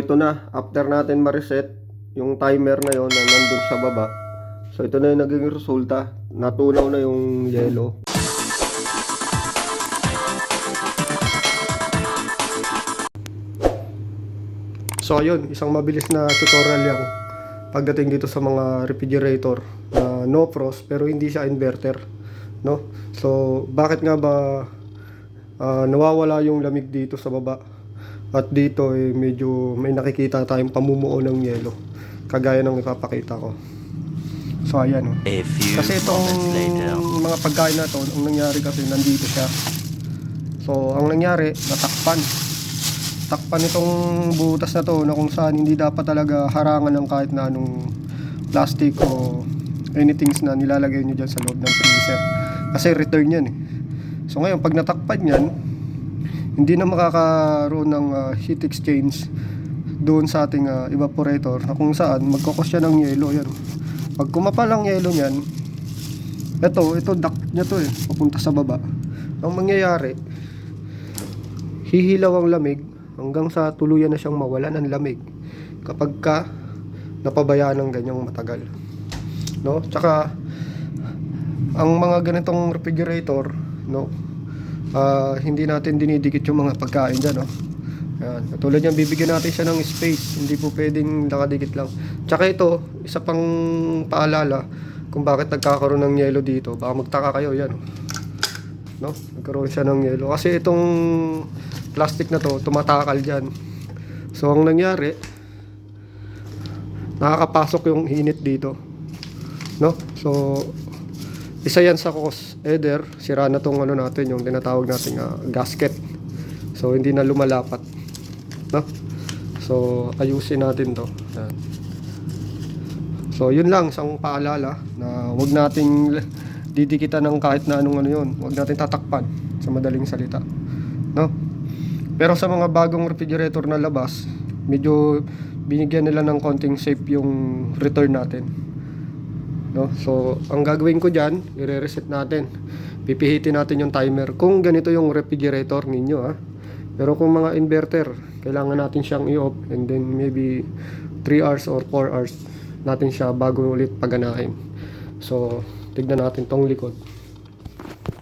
ito na, after natin ma-reset, yung timer na yon na nandun sa baba. So ito na yung naging resulta. Natunaw na yung yellow. So ayun, isang mabilis na tutorial yan pagdating dito sa mga refrigerator na no frost pero hindi siya inverter, no? So bakit nga ba ah, nawawala yung lamig dito sa baba? At dito eh, medyo may nakikita tayong pamumuo ng yelo kagaya ng ipapakita ko. So ayan oh. Kasi itong mga pagkain na to, ang nangyari kasi nandito siya. So, ang nangyari, natakpan. Takpan itong butas na to na kung saan hindi dapat talaga harangan ng kahit na anong plastic o anything na nilalagay nyo dyan sa loob ng freezer. Kasi return yan eh. So ngayon, pag natakpan yan, hindi na makakaroon ng ah, heat exchange doon sa ating ah, evaporator na kung saan magkukos siya ng yelo yan. Pag kumapal ang yelo niyan, ito, ito duct niya to eh, papunta sa baba. Ang mangyayari, hihilaw ang lamig hanggang sa tuluyan na siyang mawalan ng lamig kapag ka napabayaan ng ganyang matagal. No? Tsaka ang mga ganitong refrigerator, no? Ah, hindi natin dinidikit yung mga pagkain diyan, no? Ayan. Katulad yan, bibigyan natin siya ng space. Hindi po pwedeng nakadikit lang. Tsaka ito, isa pang paalala kung bakit nagkakaroon ng yelo dito. Baka magtaka kayo, yan. No? Nagkaroon siya ng yelo. Kasi itong plastic na to, tumatakal dyan. So, ang nangyari, nakakapasok yung init dito. No? So, isa yan sa cause. Either, sira na tong ano natin, yung tinatawag nating ah, gasket. So, hindi na lumalapat. No? So, ayusin natin to. Yan. So, yun lang, isang paalala na wag nating didikitan ng kahit na anong ano yun. Wag natin tatakpan sa madaling salita. No? Pero sa mga bagong refrigerator na labas, medyo binigyan nila ng konting safe yung return natin. No? So, ang gagawin ko dyan, i-reset natin. Pipihitin natin yung timer. Kung ganito yung refrigerator ninyo, ah. Pero kung mga inverter, kailangan natin siyang i-off and then maybe 3 hours or 4 hours natin siya bago ulit paganahin. So, tignan natin tong likod.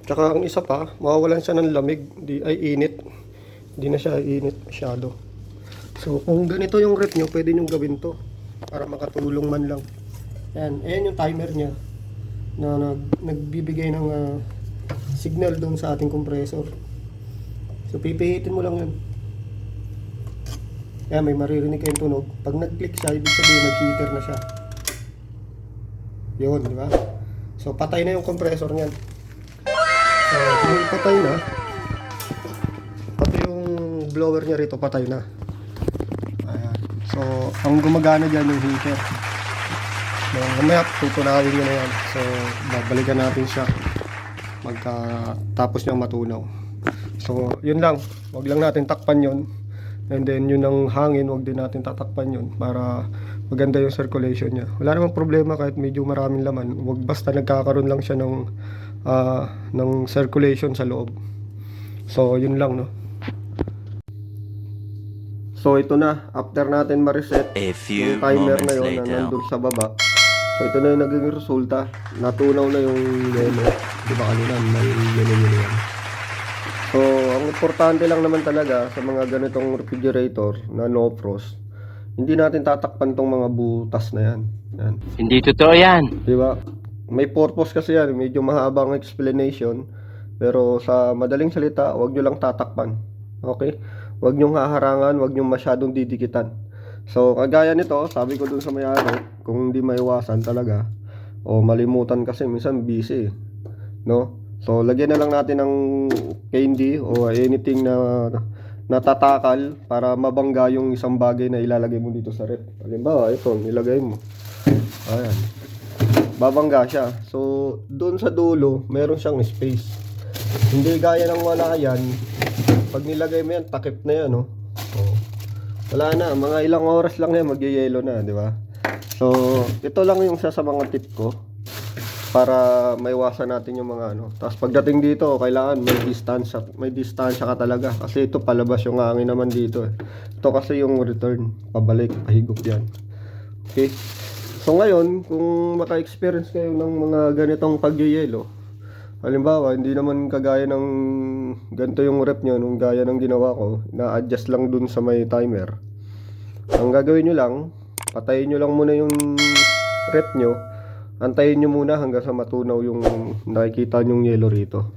Tsaka ang isa pa, mawawalan siya ng lamig, di, ay init. Hindi na siya init masyado. So, kung ganito yung rep nyo, pwede nyo gawin to para makatulong man lang. Yan, ayan yung timer niya na nag, nagbibigay ng ah, signal doon sa ating compressor. So, pipihitin mo lang yun. Kaya may maririnig kayong tunog. Pag nag-click siya, ibig sabihin nag-heater na siya. Yun, di ba? So, patay na yung compressor niyan. So, kung patay na, pati yung blower niya rito patay na. Ayan. So, ang gumagana dyan yung heater. So, mamaya, tutunawin nyo na yan. So, babalikan natin siya magka tapos niyang matunaw. So, yun lang. Huwag lang natin takpan yun. And then, yun ang hangin, huwag din natin tatakpan yun para maganda yung circulation niya. Wala namang problema kahit medyo maraming laman. Huwag basta nagkakaroon lang siya ng, ah, ng circulation sa loob. So, yun lang, no? So, ito na. After natin ma-reset, yung timer na yun na later. nandun sa baba. So ito na yung naging resulta. Natunaw na yung yelo. Di ba kanina may yelo-yelo yan. So ang importante lang naman talaga sa mga ganitong refrigerator na no frost, hindi natin tatakpan tong mga butas na yan. Yan. Hindi totoo yan. Di ba? May purpose kasi yan. Medyo mahabang explanation. Pero sa madaling salita, wag nyo lang tatakpan. Okay? Wag nyo haharangan, wag nyo masyadong didikitan. So, kagaya nito, sabi ko dun sa may-ari, kung hindi maiwasan talaga, o malimutan kasi minsan busy, no? So, lagyan na lang natin ng candy o anything na natatakal para mabangga yung isang bagay na ilalagay mo dito sa rep. Halimbawa, ito, nilagay mo. Ayan. Babangga siya. So, doon sa dulo, meron siyang space. Hindi gaya ng wala yan. Pag nilagay mo yan, takip na yan, no? Wala na, mga ilang oras lang yan, magyayelo na, di ba? So, ito lang yung isa sa mga tip ko para maiwasan natin yung mga ano. Tapos pagdating dito, kailangan may distansya, may distansya ka talaga kasi ito palabas yung hangin naman dito eh. Ito kasi yung return, pabalik, pahigop yan. Okay? So ngayon, kung maka-experience kayo ng mga ganitong pagyayelo, halimbawa, hindi naman kagaya ng ganito yung rep nyo, nung gaya ng ginawa ko, na-adjust lang dun sa may timer. Ang gagawin nyo lang, patayin nyo lang muna yung rep nyo, antayin nyo muna hanggang sa matunaw yung nakikita nyong yellow rito.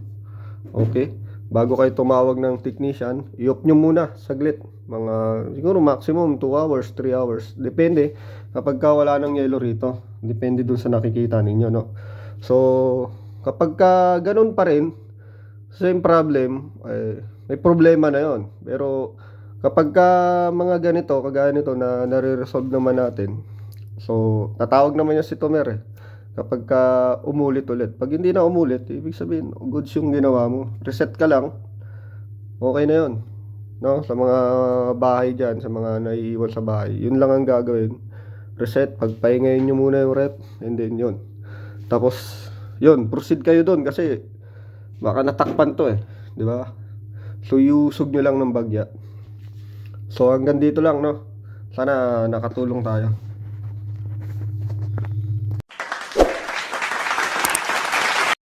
Okay? Bago kayo tumawag ng technician, i-off nyo muna saglit. Mga siguro maximum 2 hours, 3 hours. Depende kapag ka wala ng yellow rito. Depende dun sa nakikita ninyo, no? So, kapag ka ganun pa rin, same problem, eh, may problema na yon. Pero kapag ka mga ganito, kagaya nito na nare-resolve naman natin, so tatawag naman yung si Tomer eh. Kapag ka umulit ulit. Pag hindi na umulit, ibig sabihin, goods yung ginawa mo. Reset ka lang, okay na yon. No? Sa mga bahay dyan, sa mga naiiwan sa bahay, yun lang ang gagawin. Reset, pagpahingayin nyo muna yung rep, and then yun. Tapos, yun, proceed kayo doon kasi baka natakpan to eh. Di ba? So, iusog nyo lang ng bagya. So, hanggang dito lang, no? Sana nakatulong tayo.